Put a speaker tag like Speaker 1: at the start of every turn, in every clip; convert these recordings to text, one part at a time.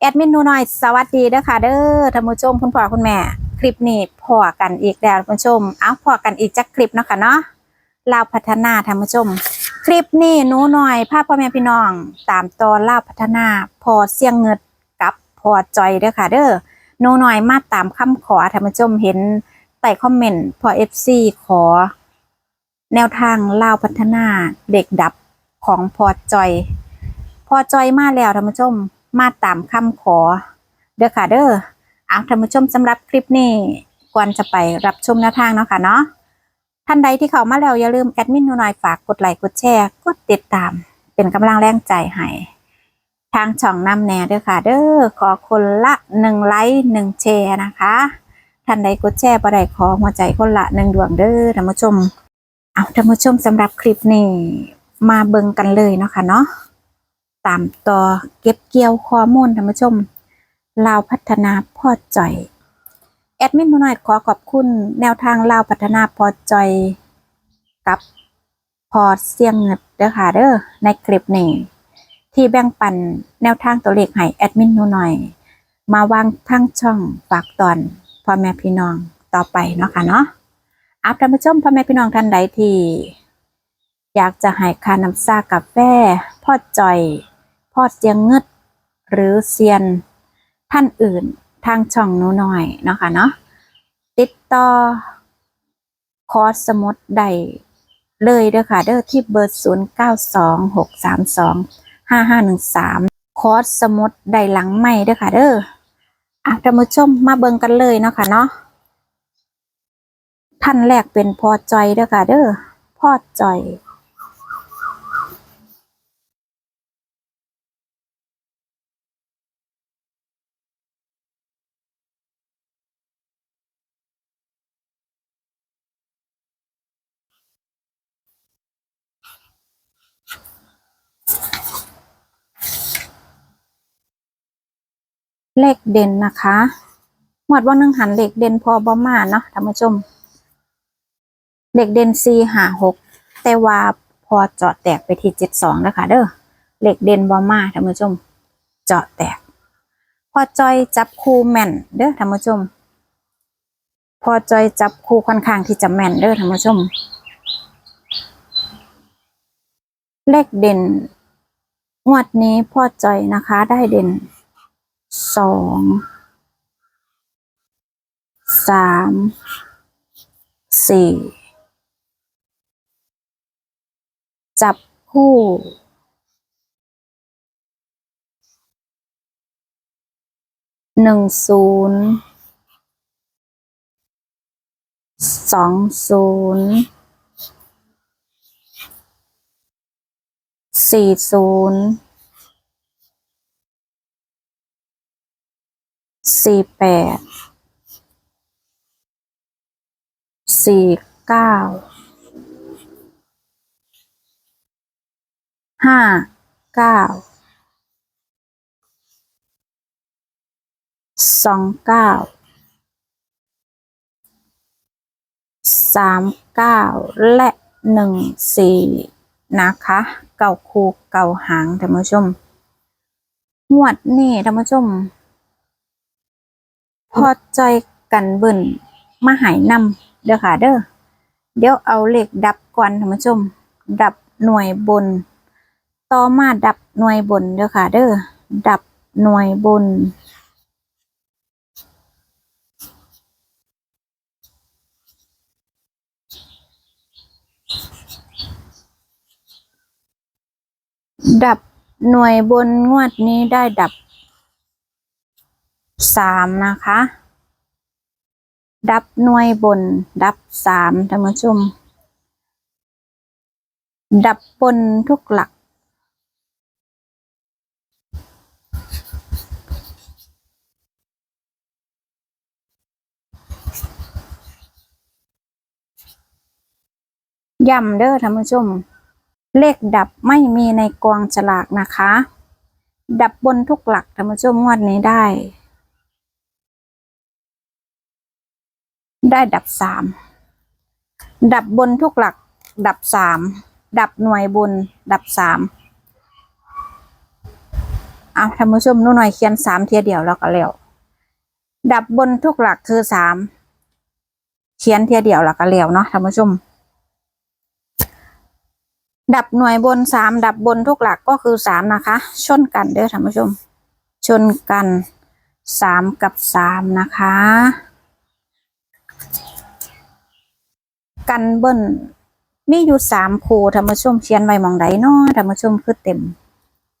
Speaker 1: แอดมินนูน้อยสวัสดีเด้อค่ะเด้อท่านผู้ชมคุณพ่อคุณแม่ คลิปนี้พอกันอีกแล้วท่านผู้ชมเอาพอกันอีกจักคลิปเนาะค่ะเนาะลาวพัฒนาท่านผู้ชม คลิปนี้หนูน้อยพาพพ่อแม่พี่น้อง ตามตอนลาวพัฒนา พอเสียงเงิดกับพอจอยเด้อค่ะเด้อหนูน้อยมาตามคำขอท่านผู้ชมเห็นใต้คอมเมนต์พอ FC ขอ แนวทางลาวพัฒนาเด็กดับของพอจอย พอจอยมาแล้วท่านผู้ชม มาตามคำขอ เด้อค่ะเด้อเอาท่านผู้ชมสำหรับคลิปนี้ก่อนจะไปรับชมแนวทางเนาะค่ะเนาะท่านใดที่เข้ามาแล้วอย่าลืมแอดมินหนูหน่อยฝากกดไลค์กดแชร์กดติดตาม เป็นกำลังแรงใจให้ทางช่องนำแน่เด้อค่ะ เด้อขอคนละหนึ่งไลค์หนึ่งแชร์นะคะท่านใดกดแชร์บ่ได้ขอหัวใจคนละหนึ่งดวงเด้อท่านผู้ชม เอาท่านผู้ชมสำหรับคลิปนี้มาเบิ่งกันเลยเนาะค่ะเนาะ ตามต่อเก็บเกี่ยวข้อมูลท่านผู้ชมลาวพัฒนาพ่อจ่อย แอดมินหนูน้อยขอขอบคุณแนวทางลาวพัฒนาพอจ่อย กับพอเสียงเงิดเด้อค่ะเด้อในคลิปนี้ที่แบ่งปันแนวทางตัวเลขให้แอดมินหนูน้อย มาวางทั้งช่องฝากตอนพ่อแม่พี่น้องต่อไปเนาะค่ะเนาะอาท่านผู้ชมพ่อแม่พี่น้องท่านใดที่อยากจะให้ค่าน้ำซากาแฟพ่อจอย พ่อเสียงเงึดหรือเซียนท่านอื่นทางช่องหนูหน่อยเนาะค่ะเนาะติดต่อคอร์สสมุดได้เลยเด้อค่ะเด้อที่เบอร์ 0 9 2 6 3 2 5 5 1 3 คอร์สสมุดได้หลังไม่เด้อค่ะเด้ออะท่านผู้ชมมาเบิ่งกันเลยเนาะค่ะเนาะท่านแรกเป็นพอจอยเด้อค่ะเด้อพอจอย เลขเด่นนะคะหมวดว่าหนึ่งหันเลขเด่นพอบอมาเนาะท่านผู้ชมเลขเด่นสี่หาหกแต่ว่าพอเจาะแตกไปที่เจ็ดสองนะคะเด้อเลขเด่นบอมาท่านผู้ชม เจาะแตก พอจอยจับคู่แม่นเด้อท่านผู้ชม พอจอยจับคู่ค่อนข้างที่จะแม่นเด้อท่านผู้ชม เลขเด่นงวดนี้พ่อจอยนะคะได้เด่น สองสามสี่จับคู่ หนึ่งศูนย์สองศูนย์สี่ศูนย์ สี่แปด สี่เก้า ห้าเก้า สองเก้า สามเก้าและหนึ่งสี่นะคะ เก่าคูเก่าหางท่านผู้ชมงวดนี่ท่านผู้ชม พอใจกันเบิ่นมาหายนำเด้อค่ะเด้อเดี๋ยวเอาเลขดับก่อนท่านผู้ชม ดับหน่วยบน ต่อมาดับหน่วยบนเด้อค่ะเด้อดับหน่วยบน ดับหน่วยบนงวดนี้ได้ดับ สามนะคะ ดับหน่วยบน ดับสามท่านผู้ชม ดับบนทุกหลักย้ำเด้อท่านผู้ชม เลขดับไม่มีในกองฉลากนะคะ ดับบนทุกหลักท่านผู้ชมงวดนี้ได้ ได้ดับสามดับบนทุกหลัก ดับสามดับหน่วยบน ดับสามเอะท่านผู้ชมนู่นหน่อยเขียนสามเทียเดียวแล้วก็แล้วดับบนทุกหลักคือสามเขียนเทียเดียวแล้วก็แล้วเนาะท่านผู้ชม ดับหน่วยบนสามดับบนทุกหลักก็คือสามนะคะ ชนกันเด้อท่านผู้ชม ชนกันสามกับสามนะคะ กันเบิ้ลมีอยู่สามคูท่านผู้ชมเขียนไว้มองใดเนาะท่านผู้ชมคือเต็ม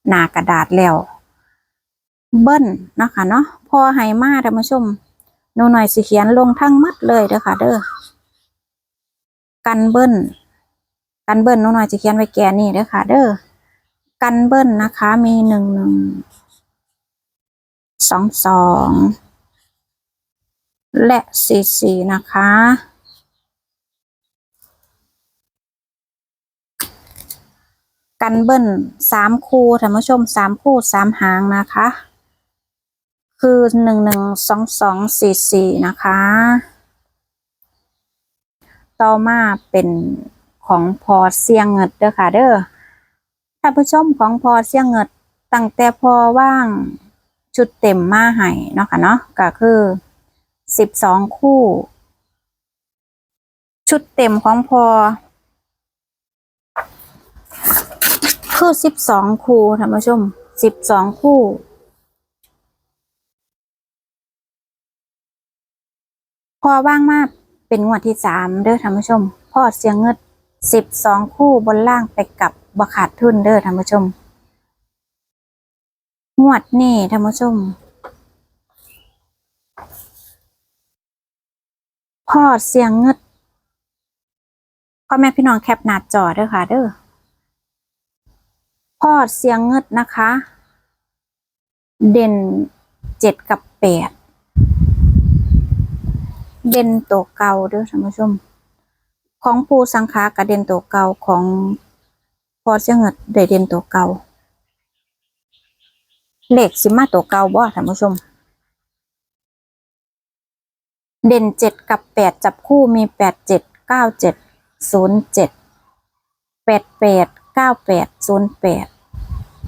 Speaker 1: หน้ากระดาษแล้ว เบิ้ลนะคะเนาะพอให้มาท่านผู้ชมหนูหน่อยสิเขียนลงทั้งมัดเลยเด้อค่ะ เด้อกันเบิ้ลกันเบิ้ลหนูหน่อยจะเขียนไว้แก่นี่เด้อค่ะ เด้อกันเบิ้ลนะคะ มีหนึ่งหนึ่งสองสองและสี่สี่นะคะ กันเบิ้ลสามคู่ท่านผู้ชมสามคู่สามหางนะคะ คือหนึ่งหนึ่งสองสองสี่สี่นะคะ ต่อมาเป็นของพอเสียงเงิดเด้อค่ะเด้อท่านผู้ชมของพอเสียงเงิดตั้งแต่พอว่างชุดเต็มมาให้เนาะค่ะเนาะก็คือสิบสองคู่ ชุดเต็มของพอ คือสิบสองคู่ท่านผู้ชมสิบสองคู่พอว่างมากเป็นงวดที่สามเด้อท่านผู้ชมพ่อเสียงเงิดสิบสองคู่บนล่างไปกับบขาดทุนเด้อท่านผู้ชม งวดนี่ท่านผู้ชม พ่อเสียงเงิดพ่อแม่พี่น้องแคปหน้าจอเด้อค่ะเด้อ พอดเสียงเงิดนะคะ เด่นเจ็ดกับแปดเด่นตัวเก่าเด้อท่านผู้ชม ของปูสังขากระเด่นตัวเก่าของพอดเสียงเงิดได้เด่นตัวเก่าเลขสิมาตัวเก่าบ่ท่านผู้ชม เด่นเจ็ดกับแปดจับคู่มีแปดเจ็ดเก้าเจ็ดศูนย์เจ็ดแปดแปดเก้าแปดศูนย์แปด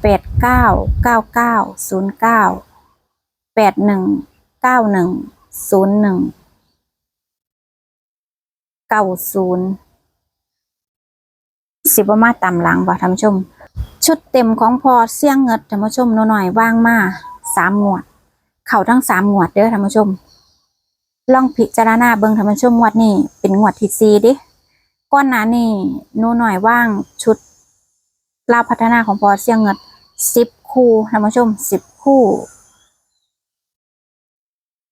Speaker 1: ปดเก้าเก้าเก้าศูนย์เก้าแปดหนึ่งเก้าหนึ่งศูนย์หนึ่งเก้าศูนย์สิบมาตามหลังบ่ะท่านผู้ชม ชุดเต็มของพอเสี่ยงเงิดท่านผู้ชมหน่อยว่างมาสามหมวด เข่าทั้งสามหมวดเด้อท่านผู้ชม ลองพิจารณาเบิ่งท่านผู้ชมงวดนี้เป็นงวดที่สี่ดิก้อนหนานี่นูหน่อยว่างชุดลาวพัฒนาของพอเสี่ยงเงิน สิบคู่ท่านผู้ชมสิบคู่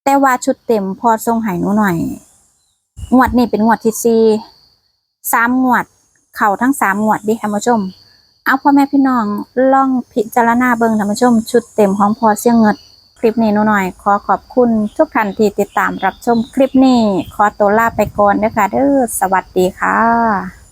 Speaker 1: แต่ว่าชุดเต็มพอทรงหายหนูหน่อย งวดนี้เป็นงวดที่สี่สามงวด เข่าทั้งสามงวดดิท่านผู้ชม เอาพ่อแม่พี่น้องล่องพิจารณาเบิงท่านผู้ชม ชุดเต็มของพอเสียงเงินคลิปนี้หนูหน่อย ขอขอบคุณทุกท่านที่ติดตามรับชมคลิปนี้ ขอตัวลาไปก่อนนะคะเด้อสวัสดีค่ะ